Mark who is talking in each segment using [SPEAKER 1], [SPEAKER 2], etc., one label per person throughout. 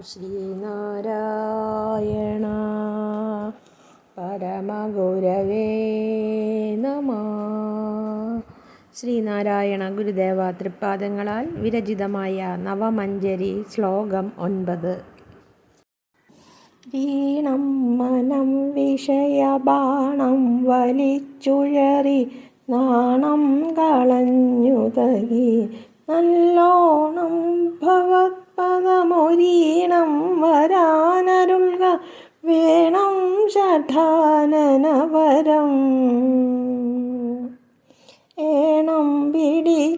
[SPEAKER 1] ശ്രീനാരായണ. പരമഗുരവേ നമ. ശ്രീനാരായണ ഗുരുദേവ തൃപ്പാദങ്ങളാൽ വിരചിതമായ നവമഞ്ജരി ശ്ലോകം ഒൻപത്. വീണം മനം വിഷയബാണം വലിച്ചുഴറി നാണം കളഞ്ഞുതകി നല്ലോണം ഭവത്പദമൊരീണം ഷഠാനനവരം ഏണം പിടിച്ചവനോടോണം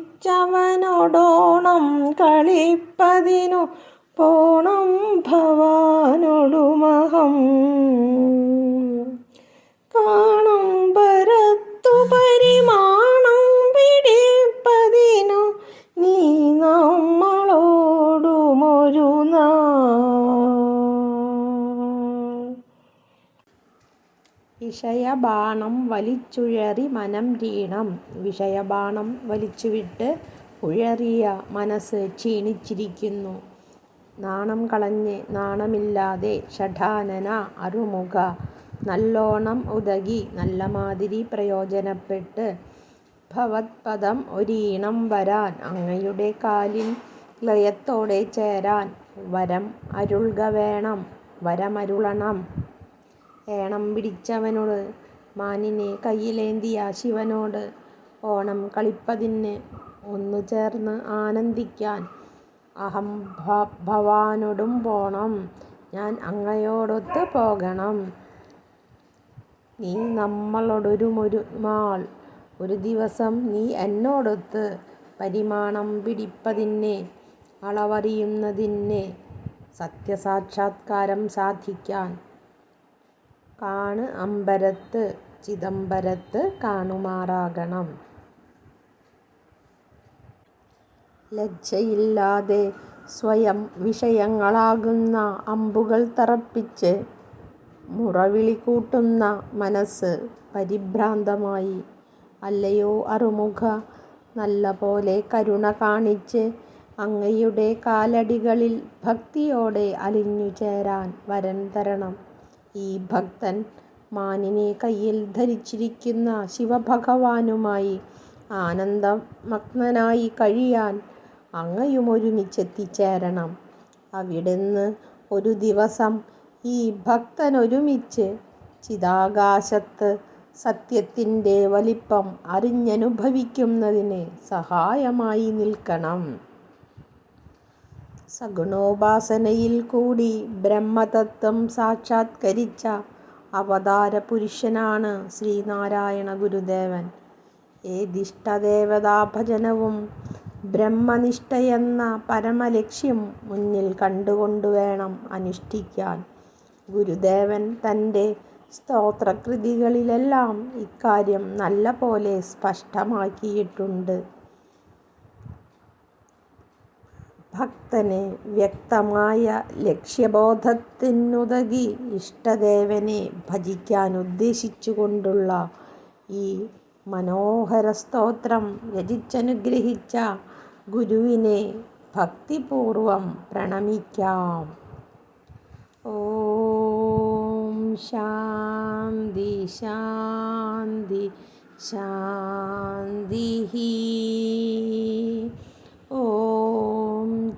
[SPEAKER 1] കളിപ്പതിനു പോണം വിഷയബാണം വലിച്ചുഴറി മനം രീണം വിഷയബാണം വലിച്ചുവിട്ട് ഉഴറിയ മനസ്സ് ക്ഷീണിച്ചിരിക്കുന്നു. നാണം കളഞ്ഞ് നാണമില്ലാതെ ഷഠാനന അറുമുഖ നല്ലോണം ഉതകി നല്ല മാതിരി പ്രയോജനപ്പെട്ട് ഭവത്പദം ഒരീണം വരാൻ അങ്ങയുടെ കാലിൽ ലയത്തോടെ ചേരാൻ വരം അരുൾക വേണം. വരമരുളണം. ഏണം പിടിച്ചവനോട് മാനിനെ കയ്യിലേന്തിയ ശിവനോട്? ഓണം കളിപ്പതിന് ഒന്നു ചേർന്ന് ആനന്ദിക്കാൻ അഹം ഭവാനോടും പോണം. ഞാൻ അങ്ങയോടൊത്ത് പോകണം. നീ നമ്മളോടൊരുമൊരു മാൾ. ഒരു ദിവസം നീ എന്നോടൊത്ത് പരിമാണം പിടിപ്പതിനെ അളവറിയുന്നതിനെ സത്യസാക്ഷാത്കാരം സാധിക്കാൻ കാണ് അമ്പരത്ത് ചിദംബരത്ത് കാണുമാറാകണം. ലജ്ജയില്ലാതെ സ്വയം വിഷയങ്ങളാകുന്ന അമ്പുകൾ തറപ്പിച്ച് മുറവിളി കൂട്ടുന്ന മനസ്സ് പരിഭ്രാന്തമായി അല്ലയോ അറുമുഖ നല്ല പോലെ കരുണ കാണിച്ച് അങ്ങയുടെ കാലടികളിൽ ഭക്തിയോടെ അലിഞ്ഞു ചേരാൻ വരൻ തരണം. ഈ ഭക്തൻ മാനിനെ കയ്യിൽ ധരിച്ചിരിക്കുന്ന ശിവഭഗവാനുമായി ആനന്ദമഗ്നനായി കഴിയാൻ അങ്ങയും ഒരുമിച്ചെത്തിച്ചേരണം അവിടുന്ന് ഒരു ദിവസം ഈ ഭക്തൻ ഒരുമിച്ച് ചിതാകാശത്ത് സത്യത്തിന്റെ വലിപ്പം അറിഞ്ഞനുഭവിക്കുന്നതിന് സഹായമായി നിൽക്കണം. സഗുണോപാസനയിൽ കൂടി ബ്രഹ്മതത്വം സാക്ഷാത്കരിച്ച അവതാര പുരുഷനാണ് ശ്രീനാരായണ ഗുരുദേവൻ. ഏതിഷ്ടദേവതാഭജനവും ബ്രഹ്മനിഷ്ഠയെന്ന പരമലക്ഷ്യം മുന്നിൽ കണ്ടുകൊണ്ടുവേണം അനുഷ്ഠിക്കാൻ. ഗുരുദേവൻ തന്റെ സ്തോത്രകൃതികളിലെല്ലാം ഇക്കാര്യം നല്ല പോലെ സ്പഷ്ടമാക്കിയിട്ടുണ്ട്. ഭക്തന് വ്യക്തമായ ലക്ഷ്യബോധത്തിനുതകി ഇഷ്ടദേവനെ ഭജിക്കാൻ ഉദ്ദേശിച്ചുകൊണ്ടുള്ള ഈ മനോഹര സ്തോത്രം രചിച്ചനുഗ്രഹിച്ച ഗുരുവിനെ ഭക്തിപൂർവം പ്രണമിക്കാം. ഓം ശാന്തി ശാന്തി ശാന്തി